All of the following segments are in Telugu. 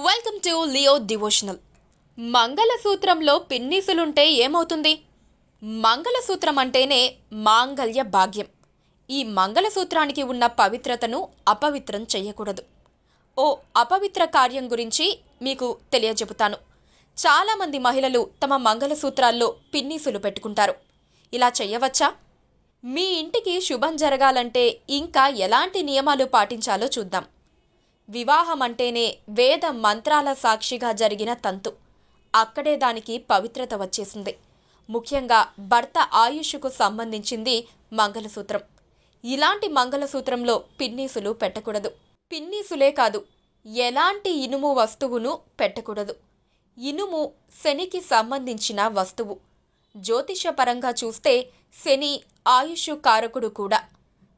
వెల్కమ్ టు లియో డివోషనల్ మంగళసూత్రంలో పిన్నీసులుంటే ఏమవుతుంది? మంగళసూత్రం అంటేనే మాంగళ్య భాగ్యం. ఈ మంగళసూత్రానికి ఉన్న పవిత్రతను అపవిత్రం చేయకూడదు. ఓ అపవిత్ర కార్యం గురించి మీకు తెలియజెపుతాను. చాలామంది మహిళలు తమ మంగళసూత్రాల్లో పిన్నీసులు పెట్టుకుంటారు. ఇలా చేయవచ్చా? మీ ఇంటికి శుభం జరగాలంటే ఇంకా ఎలాంటి నియమాలు పాటించాలో చూద్దాం. వివాహం అంటేనే వేద మంత్రాల సాక్షిగా జరిగిన తంతు. అక్కడే దానికి పవిత్రత వచ్చేసింది. ముఖ్యంగా భర్త ఆయుష్కు సంబంధించింది మంగళసూత్రం. ఇలాంటి మంగళసూత్రంలో పిన్నీసులు పెట్టకూడదు. పిన్నీసులే కాదు ఎలాంటి ఇనుము వస్తువును పెట్టకూడదు. ఇనుము శనికి సంబంధించిన వస్తువు. జ్యోతిషపరంగా చూస్తే శని ఆయుష్ కారకుడు కూడా.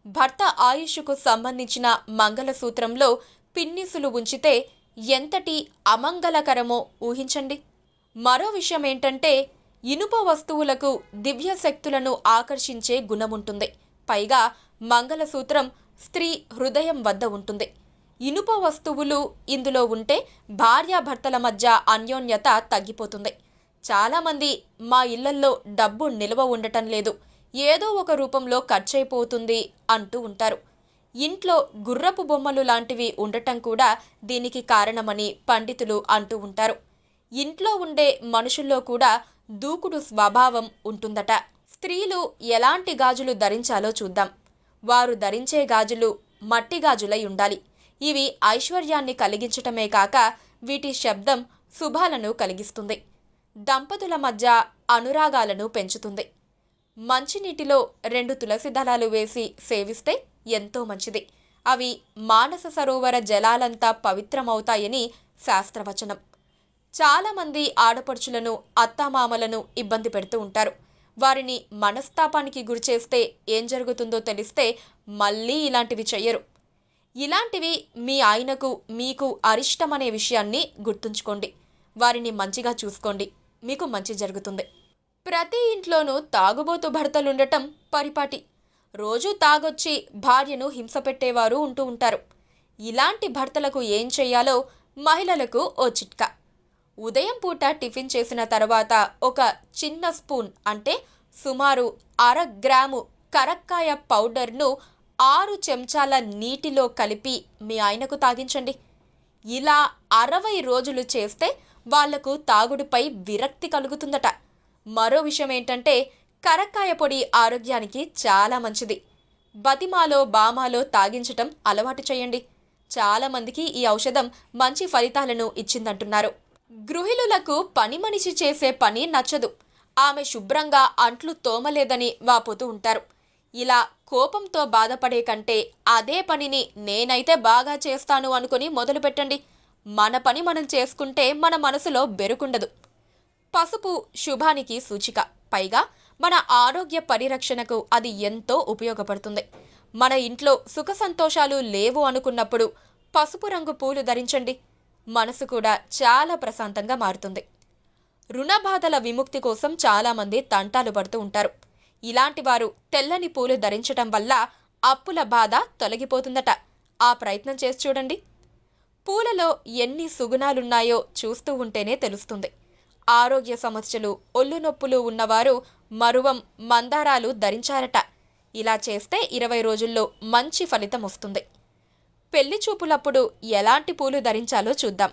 భర్త ఆయుష్కు సంబంధించిన మంగళసూత్రంలో పిన్నిసులు ఉంచితే ఎంతటి అమంగళకరమో ఊహించండి. మరో విషయం ఏంటంటే ఇనుప వస్తువులకు దివ్య శక్తులను ఆకర్షించే గుణముంటుంది. పైగా మంగళసూత్రం స్త్రీ హృదయం వద్ద ఉంటుంది. ఇనుప వస్తువులు ఇందులో ఉంటే భార్యాభర్తల మధ్య అన్యోన్యత తగ్గిపోతుంది. చాలామంది మా ఇళ్ళల్లో డబ్బు నిల్వ ఉండటం లేదు. ఏదో ఒక రూపంలో ఖర్చయిపోతుంది అంటూ ఉంటారు. ఇంట్లో గుర్రపు బొమ్మలు లాంటివి ఉండటం కూడా దీనికి కారణమని పండితులు అంటూ ఉంటారు. ఇంట్లో ఉండే మనుషుల్లో కూడా దూకుడు స్వభావం ఉంటుందట. స్త్రీలు ఎలాంటి గాజులు ధరించాలో చూద్దాం. వారు ధరించే గాజులు మట్టి గాజులై ఉండాలి. ఇవి ఐశ్వర్యాన్ని కలిగించటమే కాక వీటి శబ్దం శుభాలను కలిగిస్తుంది. దంపతుల మధ్య అనురాగాలను పెంచుతుంది. మంచినీటిలో రెండు తులసి దళాలు వేసి సేవిస్తే ఎంతో మంచిది. అవి మానస సరోవర జలాలంతా పవిత్రమవుతాయని శాస్త్రవచనం. చాలామంది ఆడపడుచులను అత్తామామలను ఇబ్బంది పెడుతూ ఉంటారు. వారిని మనస్తాపానికి గురిచేస్తే ఏం జరుగుతుందో తెలిస్తే మళ్ళీ ఇలాంటివి చెయ్యరు. ఇలాంటివి మీ ఆయనకు మీకు అరిష్టమనే విషయాన్ని గుర్తుంచుకోండి. వారిని మంచిగా చూసుకోండి. మీకు మంచి జరుగుతుంది. ప్రతి ఇంట్లోనూ తాగుబోతు భర్తలుండటం పరిపాటి. రోజూ తాగొచ్చి భార్యను హింస పెట్టేవారు ఉంటూ ఉంటారు. ఇలాంటి భర్తలకు ఏం చెయ్యాలో మహిళలకు ఓ చిట్కా. ఉదయం పూట టిఫిన్ చేసిన తర్వాత ఒక చిన్న స్పూన్ అంటే సుమారు అర గ్రాము కరక్కాయ పౌడర్ను ఆరు చెంచాల నీటిలో కలిపి మీ ఆయనకు తాగించండి. ఇలా అరవై రోజులు చేస్తే వాళ్ళకు తాగుడుపై విరక్తి కలుగుతుందట. మరో విషయం ఏంటంటే కరక్కాయ పొడి ఆరోగ్యానికి చాలా మంచిది. బతిమాలో బామాలో తాగించటం అలవాటు చేయండి. చాలామందికి ఈ ఔషధం మంచి ఫలితాలను ఇచ్చిందంటున్నారు. గృహిణులకు పని మనిషి చేసే పని నచ్చదు. ఆమె శుభ్రంగా అంట్లు తోమలేదని వాపోతూ ఉంటారు. ఇలా కోపంతో బాధపడే కంటే అదే పనిని నేనైతే బాగా చేస్తాను అనుకుని మొదలుపెట్టండి. మన పని మనం చేసుకుంటే మన మనసులో బెరుకుండదు. పసుపు శుభానికి సూచిక. పైగా మన ఆరోగ్య పరిరక్షణకు అది ఎంతో ఉపయోగపడుతుంది. మన ఇంట్లో సుఖ సంతోషాలు లేవు అనుకున్నప్పుడు పసుపు రంగు పూలు ధరించండి. మనసు కూడా చాలా ప్రశాంతంగా మారుతుంది. రుణ బాధల విముక్తి కోసం చాలామంది తంటాలు పడుతూ ఉంటారు. ఇలాంటి వారు తెల్లని పూలు ధరించటం వల్ల అప్పుల బాధ తొలగిపోతుందట. ఆ ప్రయత్నం చేసి చూడండి. పూలలో ఎన్ని సుగుణాలున్నాయో చూస్తూ ఉంటేనే తెలుస్తుంది. ఆరోగ్య సమస్యలు ఒళ్ళు నొప్పులు ఉన్నవారు మరువం మందారాలు ధరించారట. ఇలా చేస్తే ఇరవై రోజుల్లో మంచి ఫలితం వస్తుంది. పెళ్ళి చూపులప్పుడు ఎలాంటి పూలు ధరించాలో చూద్దాం.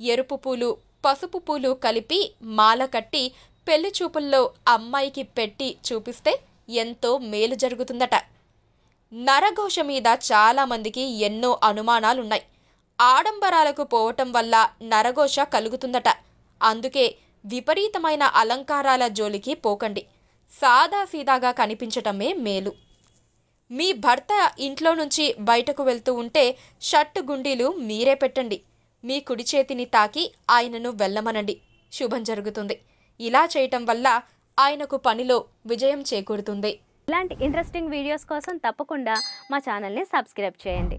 ఎరుపు పూలు పసుపు పూలు కలిపి మాల కట్టి పెళ్ళి చూపుల్లో అమ్మాయికి పెట్టి చూపిస్తే ఎంతో మేలు జరుగుతుందట. నరఘోష మీద చాలామందికి ఎన్నో అనుమానాలున్నాయి. ఆడంబరాలకు పోవటం వల్ల నరఘోష కలుగుతుందట. అందుకే విపరీతమైన అలంకారాల జోలికి పోకండి. సాదా సీదాగా కనిపించటమే మేలు. మీ భర్త ఇంట్లో నుంచి బయటకు వెళ్తూ ఉంటే షర్టు గుండీలు మీరే పెట్టండి. మీ కుడి చేతిని తాకి ఆయనను వెళ్ళమనండి. శుభం జరుగుతుంది. ఇలా చేయటం వల్ల ఆయనకు పనిలో విజయం చేకూరుతుంది. ఇలాంటి ఇంట్రెస్టింగ్ వీడియోస్ కోసం తప్పకుండా మా ఛానల్ని సబ్స్క్రైబ్ చేయండి.